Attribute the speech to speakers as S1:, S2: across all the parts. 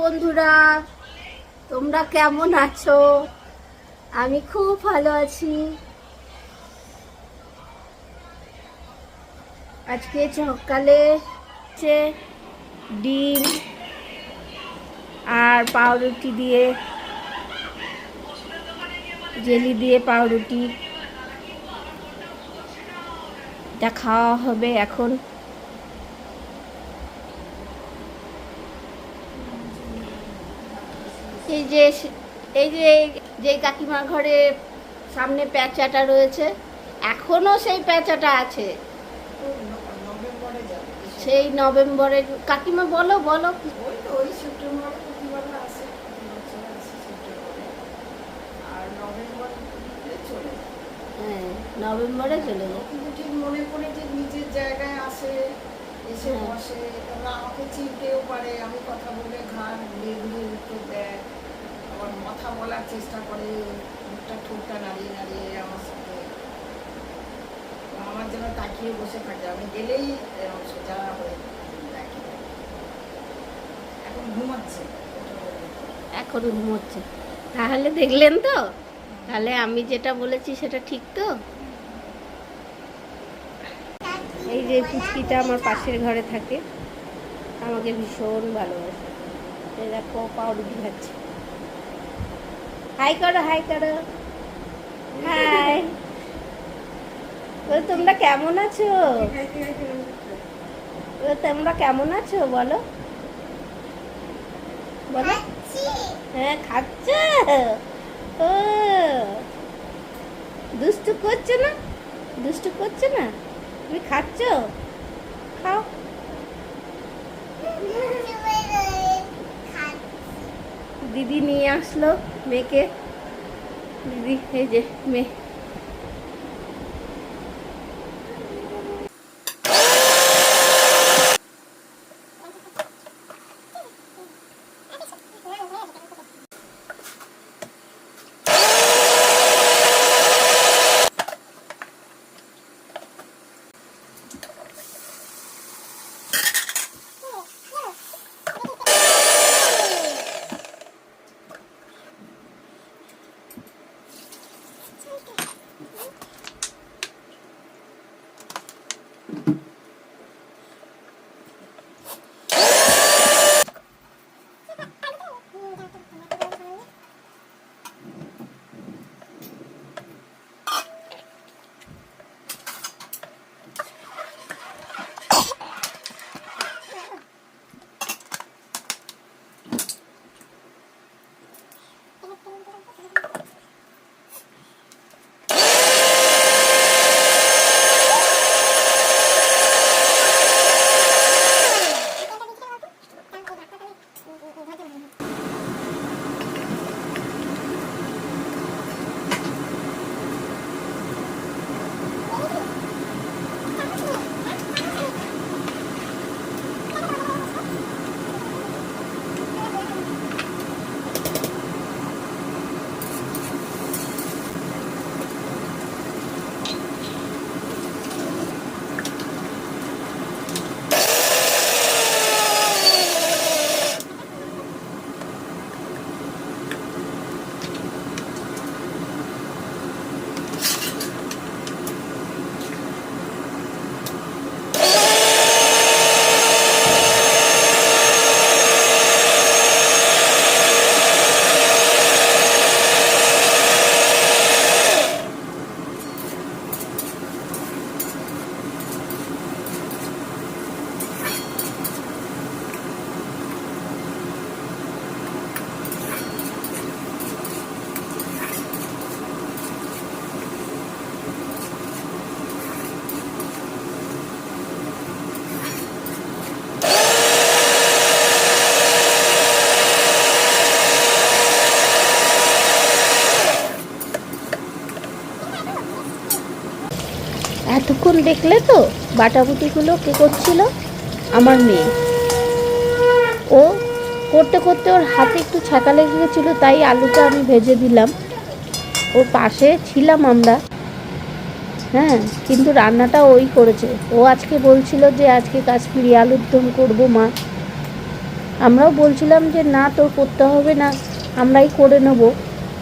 S1: বন্ধুরা, তোমরা কেমন আছো? আমি খুব ভালো আছি। আজকে সকালে হচ্ছে ডিম আর পাউরুটি দিয়ে, জেলি দিয়ে পাউরুটি। এটা খাওয়া হবে এখন। এই যে এই যে যে কাকিমার ঘরে সামনে প্যাঁচাটা রয়েছে এখনও সেই প্যাঁচাটা আছে। সেই নভেম্বরের কাকিমা বলো বলো।
S2: নভেম্বর চলে যায়।
S1: হ্যাঁ নভেম্বরে চলে
S2: ঠিক মনে পড়ে যে নিজের জায়গায় আসে এসে
S1: হ্যাঁ।
S2: বসে। আমাকে চিনতেও পারে আমি কথা বলে ঘুরিয়ে উত্তর দেয়। আবার মাথা বলার চেষ্টা করে, মুখটা ঠোঁটটা নাড়িয়ে নাড়িয়ে আমার সাথে। আমার যেন তাকিয়ে বসে থাকে, আমি গেলেই এরকম সোজা হয়ে এখন ঘুমাচ্ছে।
S1: এখন ঘুমোচ্ছে। তাহলে দেখলেন তো? তাহলে আমি যেটা বলেছি সেটা ঠিক তো? এই যে পুচকিটা আমার পাশের ঘরে থাকে, আমাকে ভীষণ ভালোবাসে। দেখো, পাউরুটি খাচ্ছে। হাই করো হাই করো হাই তোমরা কেমন আছো? তোমরা কেমন আছো? বলো। বলো। হ্যাঁ খাচ্ছ? ও। দুষ্টু করছ না? দুষ্টু করছ না? তুমি খাচ্ছ? খাও। দিদি নিয়ে আসলো মেয়েকে দিদি এই যে মেয়ে এতক্ষণ দেখলে তো বাটাবুটিগুলো কে করছিল? আমার মেয়ে। ও করতে করতে ওর হাতে একটু ছাকা লেগে গেছিল তাই আলুটা আমি ভেজে দিলাম। ওর পাশে ছিলাম আমরা। হ্যাঁ কিন্তু রান্নাটা ওই করেছে। ও আজকে বলছিল যে আজকে কাশ্মীরি আলুর দম করব মা। আমরাও বলছিলাম যে না, তোর করতে হবে না, আমরাই করে নেব।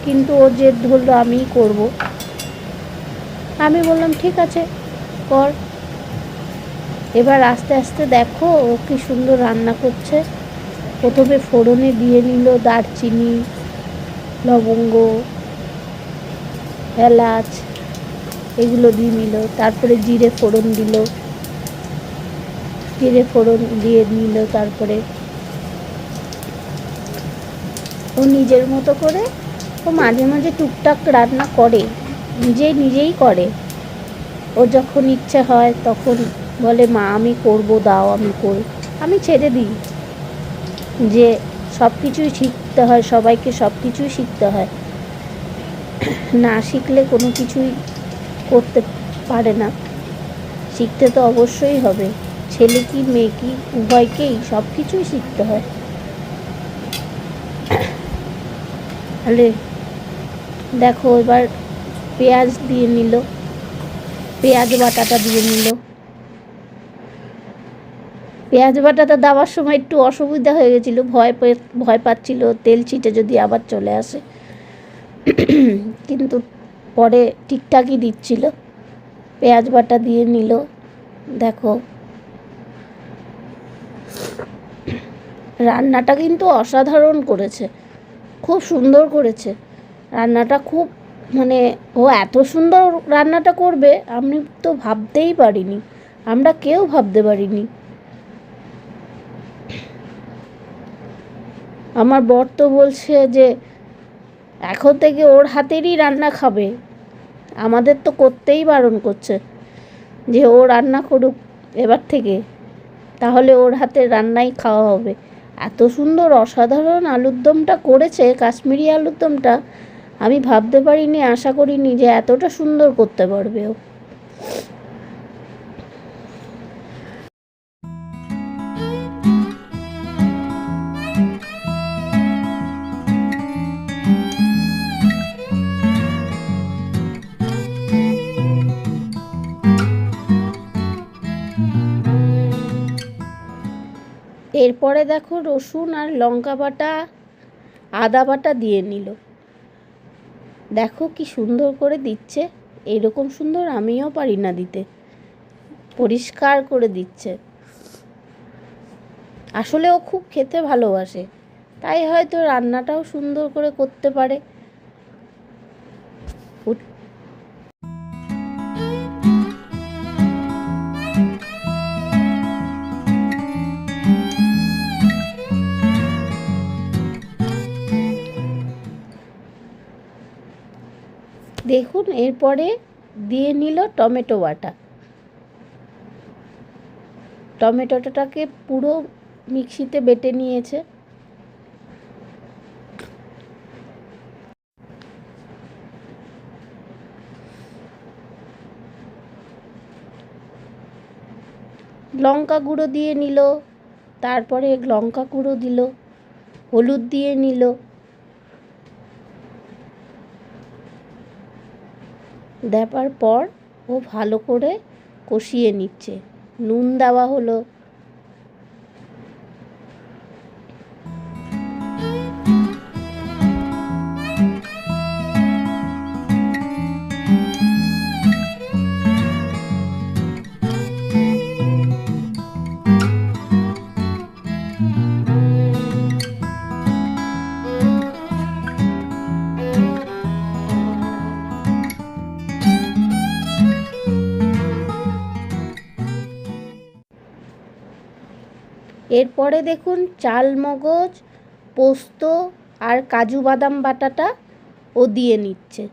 S1: কিন্তু ও জেদ ধরলো, আমিই করব। আমি বললাম, ঠিক আছে। কর এবার আস্তে আস্তে দেখো ও কি সুন্দর রান্না করছে। প্রথমে ফোড়নে দিয়ে নিল দারচিনি, লবঙ্গ, এলাচ, এগুলো দিয়ে নিল। তারপরে জিরে ফোড়ন দিল। জিরে ফোড়ন দিয়ে নিল তারপরে। ও নিজের মতো করে ও মাঝে মাঝে টুকটাক রান্না করে, নিজে নিজেই করে। ও যখন ইচ্ছে হয় তখন বলে, মা, আমি করব, দাও, আমি করি। আমি ছেড়ে দিই যে সব কিছুই শিখতে হয়, সবাইকে সব কিছুই শিখতে হয়। না শিখলে কোনো কিছুই করতে পারে না। শিখতে তো অবশ্যই হবে। ছেলে কি, মেয়ে কি, উভয়কেই সব কিছুই শিখতে হয়। তাহলে দেখো, এবার পেঁয়াজ দিয়ে নিল। পেঁয়াজ বাটাটা দিয়ে নিল। পেঁয়াজ বাটাটা দেওয়ার সময় একটু অসুবিধা হয়ে গেছিল, ভয় ভয় পাচ্ছিল, তেল ছিটে যদি আবার চলে আসে। কিন্তু পরে ঠিকঠাকই দিচ্ছিল। পেঁয়াজ বাটা দিয়ে নিল, দেখো। রান্নাটা কিন্তু অসাধারণ করেছে, খুব সুন্দর করেছে। রান্নাটা খুব মানে ও এত সুন্দর রান্নাটা করবে, আমি তো ভাবতেই পারিনি। আমরা কেউ ভাবতে পারিনি। আমার বর তো বলছে যে, এখন থেকে ওর হাতেরই রান্না খাবে। আমাদের তো করতেই বারণ করছে যে, ও রান্না করুক এবার থেকে। তাহলে ওর হাতের রান্নাই খাওয়া হবে। এত সুন্দর অসাধারণ আলুর দমটা করেছে, কাশ্মীরি আলুর দমটা আমি ভাবতে পারিনি, আশা করিনি যে এতটা সুন্দর করতে পারবে ও। এরপরে দেখো রসুন আর লঙ্কা বাটা, আদা বাটা দিয়ে নিল। দেখো কি সুন্দর করে দিচ্ছে। এরকম সুন্দর আমিও পারি না দিতে। পরিষ্কার করে দিচ্ছে। আসলে ও খুব খেতে ভালোবাসে। তাই হয়তো রান্নাটাও সুন্দর করে করতে পারে। দেখুন, এরপরে দিয়ে নিল টমেটো বাটা। টমেটোটাকে পুরো মিক্সিতে বেটে নিয়েছে। লঙ্কা গুঁড়ো দিয়ে নিল, তারপরে লঙ্কা গুঁড়ো দিল, হলুদ দিয়ে নিল। দেবার পর ও ভালো করে কষিয়ে নিচ্ছে। নুন দেওয়া হলো। এরপরে দেখুন চাল মগজ পোস্ত আর কাজু বাদাম বাটাটা ও দিয়ে নিচ্ছে।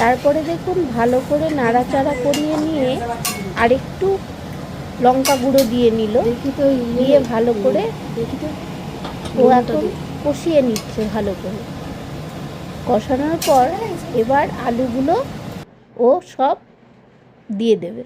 S1: তারপরে দেখুন ভালো করে নাড়াচাড়া করিয়ে নিয়ে আরেকটু লঙ্কা গুঁড়ো দিয়ে নিল। দিয়ে ভালো করে ও এখন কষিয়ে নিচ্ছে ভালো করে। কষানোর পর এবার আলুগুলো ও সব দিয়ে দেবে।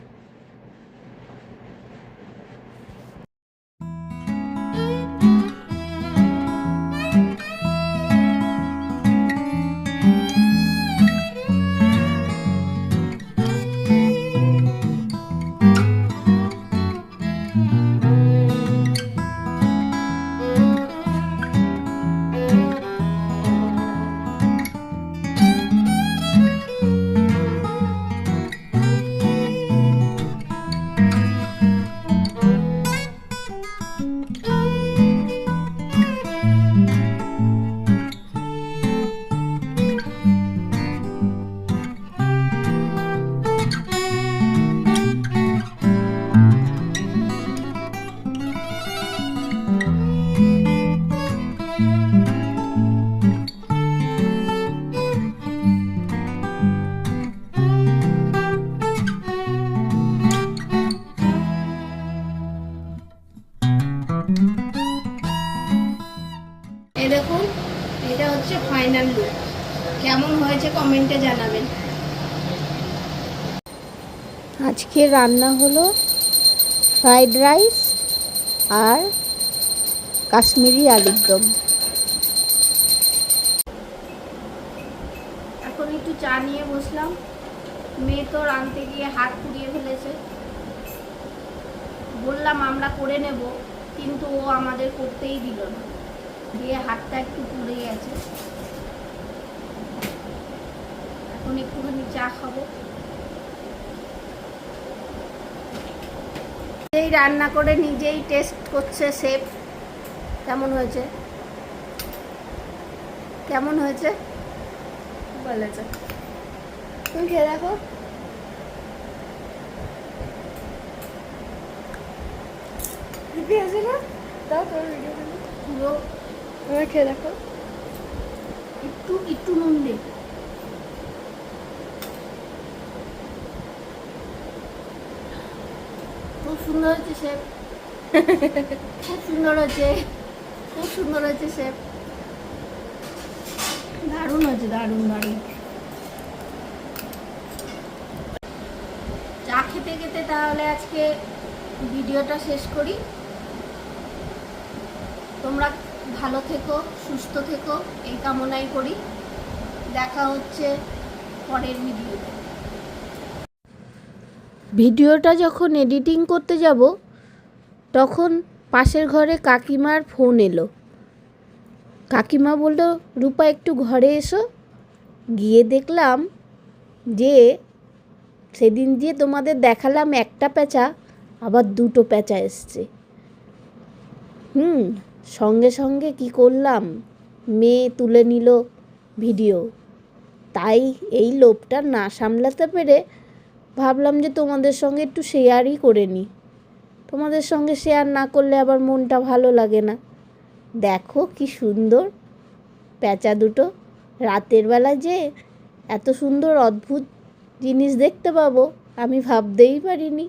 S3: হচ্ছে লুক কেমন হয়েছে কমেন্টে জানাবেন।
S1: আজকে রান্না হলো ফ্রাইড রাইস আর কাশ্মীরি আলুর দম।
S3: এখন একটু চা নিয়ে বসলাম। মেয়ে তো রাঁধতে গিয়ে হাত পুড়িয়ে ফেলেছে। বললাম আমরা করে নেব। কিন্তু ও আমাদের করতেই দিল না। দিয়ে হাতটা একটু পুড়ে গেছে। এখন একটুখানি চা খাব। নিজেই রান্না করে নিজেই টেস্ট করছে শেফ কেমন হয়েছে? কেমন হয়েছে? বলেছে। তুমি খেয়ে দেখো। দিদি আছে না? তাও তোর ভিডিও পুরো খেয়ে দেখো। একটু একটু নুন দে। খুব সুন্দর হয়েছে শেফ। খুব সুন্দর হয়েছে খুব সুন্দর হয়েছে শেফ। দারুণ হয়েছে দারুণ দারুণ। চা খেতে খেতে তাহলে আজকে ভিডিওটা শেষ করি। তোমরা ভালো থেকো, সুস্থ থেকো, এই কামনাই করি। দেখা হচ্ছে পরের ভিডিওতে।
S1: ভিডিওটা যখন এডিটিং করতে যাব, তখন পাশের ঘরে কাকিমার ফোন এলো। কাকিমা বলল, রূপা, একটু ঘরে এসো। গিয়ে দেখলাম যে, সেদিন যে তোমাদের দেখালাম একটা প্যাঁচা, আবার দুটো প্যাঁচা এসছে। হুম, সঙ্গে সঙ্গে কি করলাম? মেয়ে তুলে নিল ভিডিও। তাই এই লোভটা না সামলাতে পেরে ভাবলাম যে তোমাদের সঙ্গে একটু শেয়ারই করে নিই তোমাদের সঙ্গে শেয়ার না করলে আবার মনটা ভালো লাগে না। দেখো কি সুন্দর প্যাঁচা দুটো। রাতের বেলা যে এত সুন্দর অদ্ভুত জিনিস দেখতে পাবো, আমি ভাবতেই পারিনি।